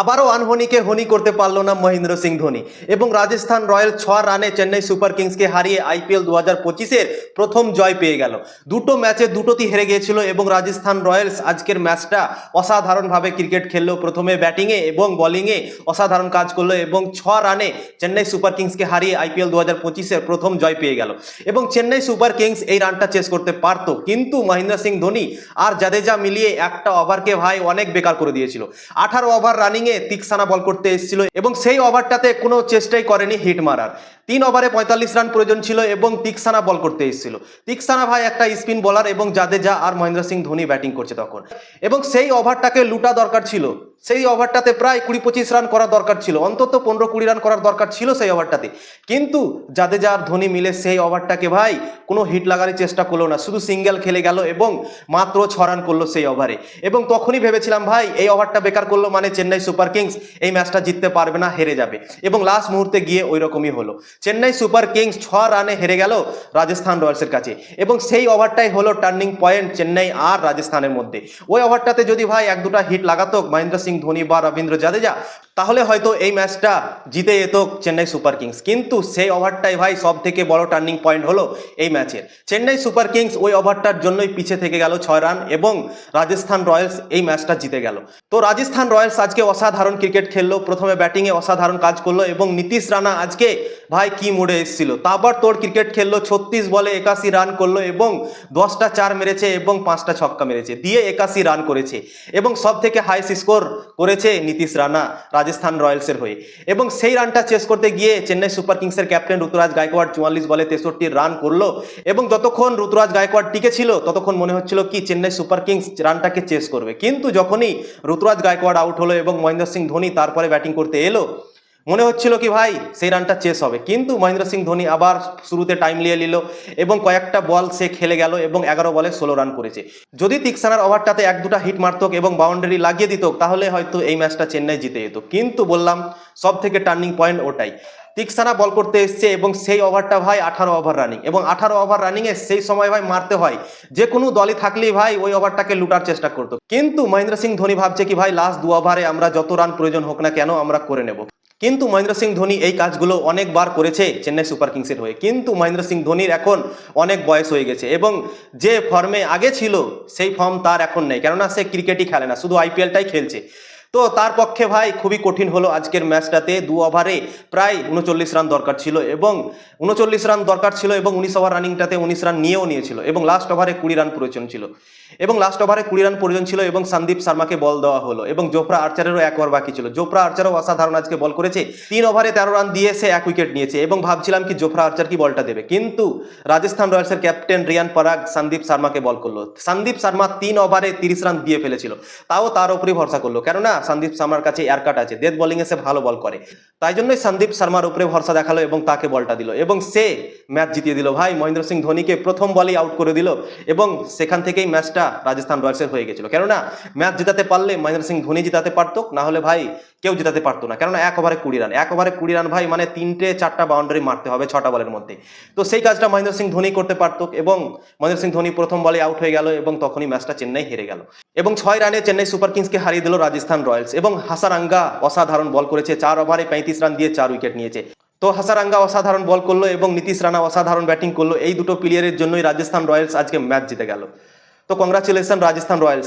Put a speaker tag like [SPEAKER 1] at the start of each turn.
[SPEAKER 1] আবারও আনহনিকে হনি করতে পারল না মহেন্দ্র সিং ধোনি। এবং রাজস্থান রয়্যাল ছ রানে চেন্নাই সুপার কিংসকে হারিয়ে আইপিএল দু হাজার পঁচিশের প্রথম জয় পেয়ে গেল। দুটো ম্যাচে দুটোতেই হেরে গিয়েছিল এবং রাজস্থান রয়্যালস আজকের ম্যাচটা অসাধারণভাবে ক্রিকেট খেললো প্রথমে ব্যাটিংয়ে এবং বোলিংয়ে অসাধারণ কাজ করল এবং ছ রানে চেন্নাই সুপার কিংসকে হারিয়ে আইপিএল দু হাজার পঁচিশের প্রথম জয় পেয়ে গেল। এবং চেন্নাই সুপার কিংস এই রানটা চেস করতে পারত, কিন্তু মহেন্দ্র সিং ধোনি আর জাদেজা মিলিয়ে একটা ওভারকে ভাই অনেক বেকার করে দিয়েছিল। আঠারো ওভার রানিংয়ে তিকসানা বল করতে এসেছিল এবং সেই ওভারটাতে কোনো চেষ্টাই করেনি হিট মারার। তিন ওভারে পঁয়তাল্লিশ রান প্রয়োজন ছিল এবং তিকসানা বল করতে এসেছিল। তিকসানা ভাই একটা স্পিন বলার এবং জাদেজা আর মহেন্দ্র সিং ধোনি ব্যাটিং করছে তখন। এবং সেই ওভারটাকে লুটা দরকার ছিল। সেই ওভারটাতে প্রায় কুড়ি পঁচিশ রান করার দরকার ছিল। অন্তত পনেরো কুড়ি রান করার দরকার ছিল সেই ওভারটাতে কিন্তু জাদেজা আর ধোনি মিলে সেই ওভারটাকে ভাই কোনো হিট লাগার চেষ্টা করল না। শুধু সিঙ্গেল খেলে গেল এবং মাত্র ছ রান করল সেই ওভারে এবং তখনই ভেবেছিলাম, ভাই, এই ওভারটা বেকার করল মানে চেন্নাই সুপার কিংস এই ম্যাচটা জিততে পারবে না, হেরে যাবে। এবং লাস্ট মুহূর্তে গিয়ে ওই রকমই হলো। চেন্নাই সুপার কিংস ছ রানে হেরে গেল রাজস্থান রয়্যালসের কাছে। এবং সেই ওভারটাই হলো টার্নিং পয়েন্ট চেন্নাই আর রাজস্থানের মধ্যে। ওই ওভারটাতে যদি ভাই এক দুটা হিট লাগাতো, মহেন্দ্র সিং ধোনি বা রবীন্দ্র জাদেজা তাহলে হয়তো এই ম্যাচটা জিতে যেত চেন্নাই সুপার কিংস। কিন্তু সেই ওভারটাই ভাই সব থেকে বড় টার্নিং পয়েন্ট হলো এই ম্যাচের। চেন্নাই সুপার কিংস ওই ওভারটার জন্যই পিছে থেকে গেল ছয় রান এবং রাজস্থান রয়্যালস এই ম্যাচটা জিতে গেল। তো রাজস্থান রয়্যালস আজকে অসাধারণ ক্রিকেট খেললো, প্রথমে ব্যাটিংয়ে অসাধারণ কাজ করল এবং নীতিশ রানা আজকে ভাই কি মোড়ে এসেছিল? তারপর তোর ক্রিকেট খেললো, ছত্রিশ বলে একাশি রান করল এবং দশটা চার মেরেছে এবং পাঁচটা ছক্কা মেরেছে। দিয়ে একাশি রান করেছে এবং সব থেকে হাইস্ট স্কোর করেছে নীতিশ রানা রাজস্থান রয়্যালসের হয়ে। এবং সেই রানটা চেস করতে গিয়ে চেন্নাই সুপার কিংসের ক্যাপ্টেন ঋতুরাজ গায়কোয়াড় চুয়াল্লিশ বলে তেষট্টি রান করল। এবং যতক্ষণ ঋতুরাজ গায়কোয়াড় টিকে ছিল, ততক্ষণ মনে হচ্ছিল কি চেন্নাই সুপার কিংস রানটাকে চেস করবে। কিন্তু যখনই ঋতুরাজ গায়কোয়াড় আউট হলো এবং মহেন্দ্র সিং ধোনি তারপরে ব্যাটিং করতে এলো মনে হচ্ছিল কি, ভাই, সেই রানটা চেস হবে। কিন্তু মহেন্দ্র সিং ধোনি আবার শুরুতে টাইম নিয়ে নিল এবং কয়েকটা বল সে খেলে গেল এবং এগারো বলে ষোলো রান করেছে। যদি তিকসানার ওভারটাতে এক দুটা হিট মারত এবং বাউন্ডারি লাগিয়ে দিত, তাহলে হয়তো এই ম্যাচটা চেন্নাই জিতে যেত। কিন্তু বললাম সব থেকে টার্নিং পয়েন্ট ওটাই। তিকসানা বল করতে এসছে এবং সেই ওভারটা ভাই আঠারো ওভার রানিং এবং আঠারো ওভার রানিংয়ে সেই সময় ভাই মারতে হয়। যে কোনো দলই থাকলেই ভাই ওই ওভারটাকে লুটার চেষ্টা করতো। কিন্তু মহেন্দ্র সিং ধোনি ভাবছে কি, ভাই লাস্ট দু ওভারে আমরা যত রান প্রয়োজন হোক না কেন, আমরা করে নেব। কিন্তু মহেন্দ্র সিং ধোনি এই কাজগুলো অনেকবার করেছে চেন্নাই সুপার কিংসের হয়ে। কিন্তু মহেন্দ্র সিং ধোনির এখন অনেক বয়স হয়ে গেছে এবং যে ফর্মে আগে ছিল, সেই ফর্ম তার এখন নেই। কেননা সে ক্রিকেটই খেলে না, শুধু আইপিএলটাই খেলছে। তো তার পক্ষে ভাই খুবই কঠিন হলো আজকের ম্যাচটাতে দু ওভারে প্রায় উনচল্লিশ রান দরকার ছিল এবং উনচল্লিশ রান দরকার ছিল এবং উনিশ ওভার রানিংটাতে উনিশ রান নিয়েও নিয়েছিল এবং লাস্ট ওভারে কুড়ি রান প্রয়োজন ছিল। এবং লাস্ট ওভারে কুড়ি রান প্রয়োজন ছিল এবং সন্দীপ শর্মাকে বল দেওয়া হলো এবং জোফরা আর্চারেরও এক ওভার বাকি ছিল। জোফরা আর্চারও অসাধারণ আজকে বল করেছে। তিন ওভারে তেরো রান দিয়ে সে এক উইকেট নিয়েছে এবং ভাবছিলাম কি জোফরা আর্চার কি বলটা দেবে। কিন্তু রাজস্থান রয়্যালসের ক্যাপ্টেন রিয়ান পরাগ সন্দীপ শর্মাকে বল করল। সন্দীপ শর্মা তিন ওভারে তিরিশ রান দিয়ে ফেলেছিল। তাও তার উপরেই ভরসা করল। কেননা সন্দীপ শর্মার কাছে এয়ারকাট আছে। ডেথ বোলিংয়ে সে ভালো বল করে। তাই জন্যই সন্দীপ শর্মার উপরে ভরসা দেখাল এবং তাকে বলটা দিল। এবং সে ম্যাচ জিতিয়ে দিল। ভাই, মহেন্দ্র সিং ধোনিকে প্রথম বলেই আউট করে দিল এবং সেখান থেকেই ম্যাচটা রাজস্থান রয়্যালসের হয়ে গেছিল। কেননা ম্যাচ জেতাতে পারলে মহেন্দ্র সিং ধোনি জেতাতে পারতো, না হলে ভাই কেউ জেতাতে পারতো না। কেননা, এক ওভারে কুড়ি রান এক ওভারে কুড়ি রান ভাই মানে তিনটে, চারটা বাউন্ডারি মারতে হবে ছটা বলের মধ্যে। তো সেই কাজটা মহেন্দ্র সিং ধোনি করতে পারতো এবং মহেন্দ্র সিং ধোনি প্রথম বলে আউট হয়ে গেল এবং তখনই ম্যাচটা চেন্নাই হেরে গেল। এবং ছয় রানে চেন্নাই সুপার কিংসকে হারিয়ে দিল রাজস্থান রয়্যালস এবং হাসারাঙ্গা অসাধারণ বল করেছে, চার ওভারে পঁয়ত্রিশ রান দিয়ে চার উইকেট নিয়েছে। তো হাসারাঙ্গা অসাধারণ বল করল এবং নীতিশ রানা অসাধারণ ব্যাটিং করল, এই দুটো প্লেয়ারের জন্যই রাজস্থান রয়্যালস আজকে ম্যাচ জিতে গেল। তো কংগ্রাচুলেশন রাজস্থান রয়্যালস।